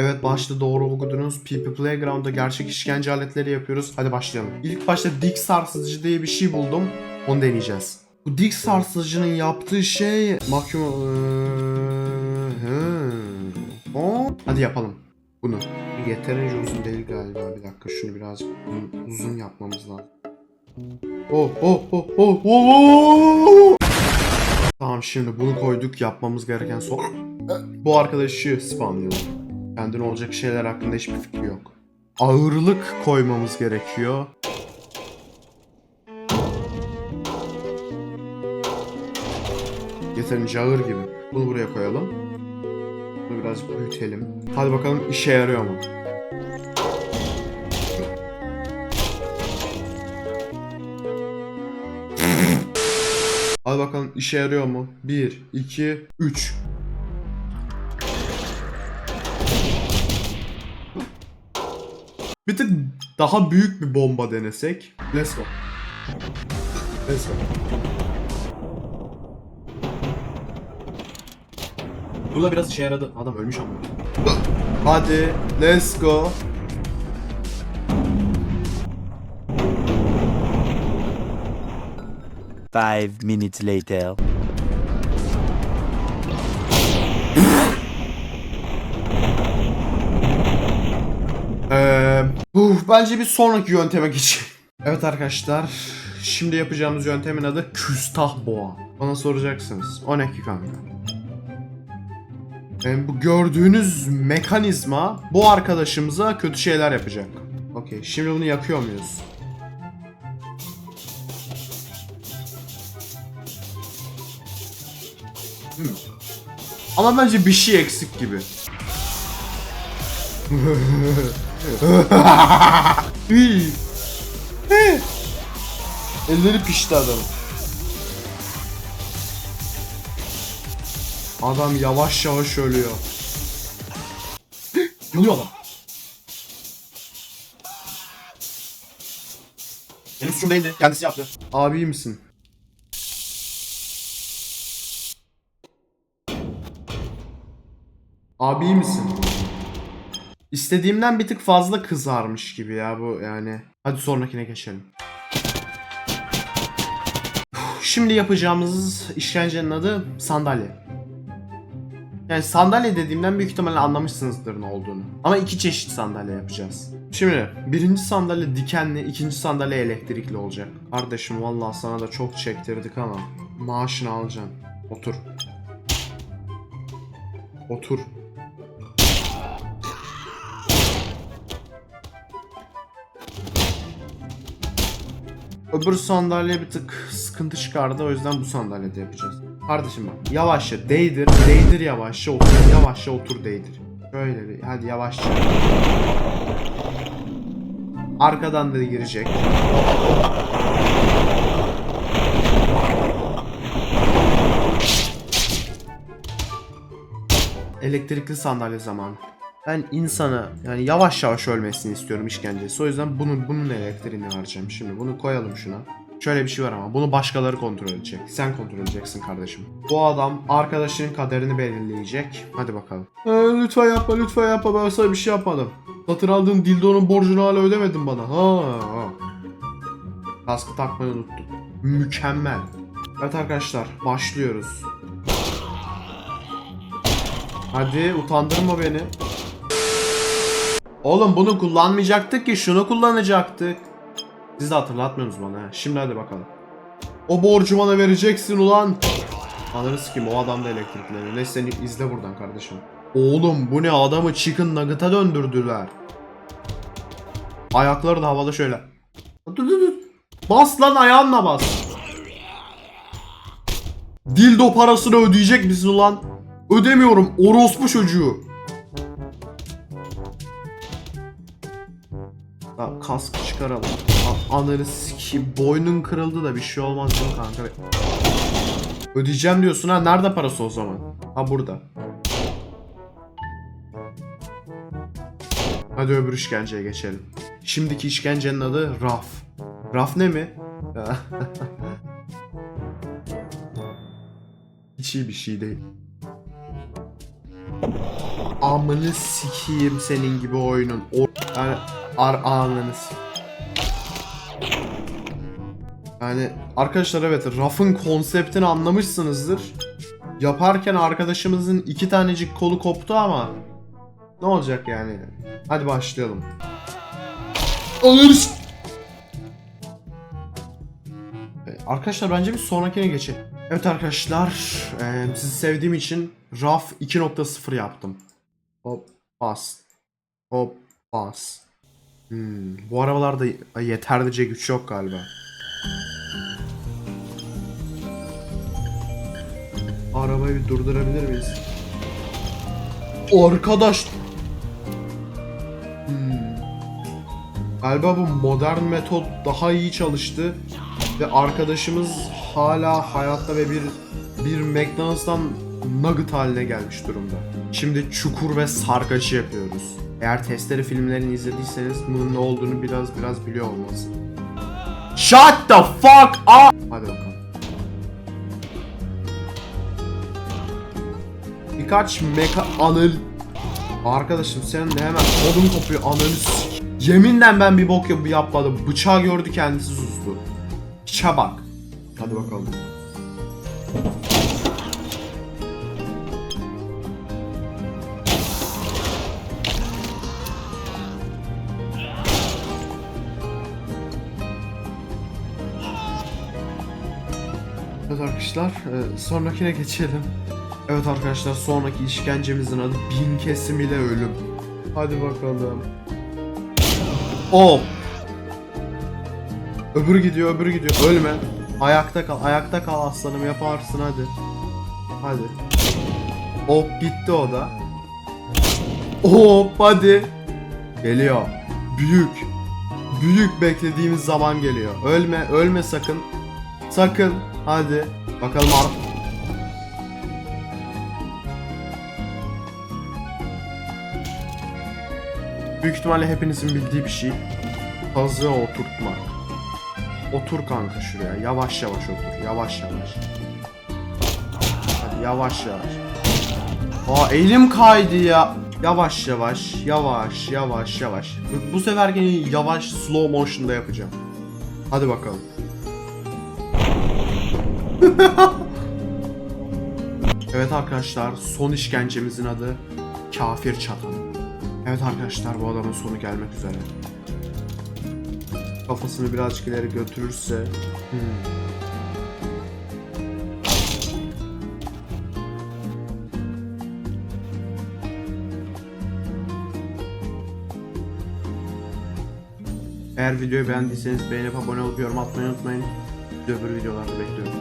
Evet başta doğru okudunuz. PP Playground'da gerçek işkence aletleri yapıyoruz. Hadi başlayalım. İlk başta dik sarsıcı diye bir şey buldum. Onu deneyeceğiz. Bu dik sarsıcının yaptığı şey mahkum... O. Hadi yapalım bunu. Yeterince uzun değil galiba. Bir dakika şunu birazcık uzun yapmamız lazım. Oh oh oh oh oh oh. Tamam şimdi bunu koyduk yapmamız gereken son. Bu arkadaşı spamlayalım. Kendine olacak şeyler hakkında hiçbir fikri yok. Ağırlık koymamız gerekiyor. Yeterince ağır gibi. Bunu buraya koyalım. Bunu biraz büyütelim. Hadi bakalım işe yarıyor mu? Hadi bakalım işe yarıyor mu? 1, 2, 3. Bir tık daha büyük bir bomba denesek. Let's go. Let's go. Burada biraz işe yaradı. Adam ölmüş ama. Hadi let's go. Five minutes later. Ee, uf, bence bir sonraki yönteme geçelim. Evet arkadaşlar. Şimdi yapacağımız yöntemin adı küstah boğa. Bana soracaksınız. O ne ki kanka? Ee, bu gördüğünüz mekanizma bu arkadaşımıza kötü şeyler yapacak. Okey. Şimdi bunu yakıyor muyuz? Hmm. Ama bence bir şey eksik gibi. Elleri pişti adam. Adam yavaş yavaş ölüyor. Yanıyor adam. Benim suçum değildi. Kendisi yaptı. Abi iyi misin? Abi iyi misin? İstediğimden bir tık fazla kızarmış gibi ya bu yani. Hadi sonrakine geçelim. Şimdi yapacağımız işkencenin adı sandalye. Yani sandalye dediğimden büyük ihtimalle anlamışsınızdır ne olduğunu. Ama iki çeşit sandalye yapacağız. Şimdi birinci sandalye dikenli, ikinci sandalye elektrikli olacak. Kardeşim vallahi sana da çok çektirdik ama maaşını alacaksın. Otur. Otur. Öbür sandalye bir tık sıkıntı çıkardı o yüzden bu sandalyede yapacağız. Kardeşim bak yavaşça değdir, değdir yavaşça otur, yavaşça otur değdir. Şöyle bir hadi yavaşça. Arkadan da girecek. Elektrikli sandalye zamanı. Ben insana yani yavaş yavaş ölmesini istiyorum işkencesi. O yüzden bunun bunun elektriğini vereceğim. Şimdi bunu koyalım şuna. Şöyle bir şey var ama bunu başkaları kontrol edecek. Sen kontrol edeceksin kardeşim. Bu adam arkadaşının kaderini belirleyecek. Hadi bakalım. Ee, lütfen yapma lütfen yapma ben sana bir şey yapmadım. Satın aldığın dildonun borcunu hala ödemedin bana. Ha, ha. Kaskı takmayı unuttum. Mükemmel. Evet arkadaşlar başlıyoruz. Hadi utandırma beni. Oğlum bunu kullanmayacaktık ki şunu kullanacaktık. Siz de hatırlatmıyorsunuz bana ha. Şimdi hadi bakalım. O borcu bana vereceksin ulan. Ananı sikeyim o adam da elektrikleniyor. Neyse seni izle buradan kardeşim. Oğlum bu ne adamı chicken nugget'a döndürdüler. Ayakları da havada şöyle. Dur dur dur. Bas lan ayağınla bas. Dildo parasını ödeyecek misin ulan? Ödemiyorum orospu çocuğu. Ya kaskı çıkaralım. Ananı sikeyim. Boynun kırıldı da bir şey olmaz değil kanka? Ödeyeceğim diyorsun ha. Nerede parası o zaman? Ha burada. Hadi öbür işkenceye geçelim. Şimdiki işkencenin adı Raf. Raf ne mi? Hiç iyi bir şey değil. amını sikeyim senin gibi oyunun. O yani ar s- Yani arkadaşlar evet Raf'ın konseptini anlamışsınızdır. Yaparken arkadaşımızın iki tanecik kolu koptu ama ne olacak yani? Hadi başlayalım. Ananı s- E, Arkadaşlar bence bir sonrakine geçelim. Evet arkadaşlar, e, sizi sevdiğim için RAF 2.0 yaptım. Hop, bas. Hop, bas. Hmm, bu arabalarda yeterlice güç yok galiba. Arabayı bir durdurabilir miyiz? Arkadaş! Hmm. Galiba bu modern metot daha iyi çalıştı ve arkadaşımız hala hayatta ve bir bir McDonald's'tan nugget haline gelmiş durumda. Şimdi çukur ve sarkaçı yapıyoruz. Eğer testere filmlerini izlediyseniz bunun ne olduğunu biraz biraz biliyor olmalısın. Shut the fuck up! Hadi bakalım. Birkaç meka anıl Arkadaşım senin de hemen kodum kopuyor ananı Yeminle ben bir bok yap- yapmadım. Bıçağı gördü kendisi sustu. Piçe bak. Hadi bakalım. Evet arkadaşlar, e, sonrakine geçelim. Evet arkadaşlar, sonraki işkencemizin adı bin kesim ile ölüm. Hadi bakalım. Oh! Öbürü gidiyor, öbürü gidiyor. Ölme. Ayakta kal, ayakta kal aslanım yaparsın hadi. Hadi. Hop gitti o da. Hop hadi. Geliyor. Büyük. Büyük beklediğimiz zaman geliyor. Ölme, ölme sakın. Sakın. Hadi. Bakalım ar Büyük ihtimalle hepinizin bildiği bir şey. Kazığı oturtmak. Otur kanka şuraya. Yavaş yavaş otur. Yavaş yavaş. Hadi yavaş yavaş. Aa elim kaydı ya. Yavaş yavaş, yavaş, yavaş, yavaş. Bu, bu sefer yavaş slow motion'da yapacağım. Hadi bakalım. evet arkadaşlar, son işkencemizin adı Kafir Çatan. Evet arkadaşlar, bu adamın sonu gelmek üzere. Kafasını birazcık ileri götürürse... Hmm. Eğer videoyu beğendiyseniz beğenip abone olup yorum atmayı unutmayın. Öbür videolarda bekliyorum.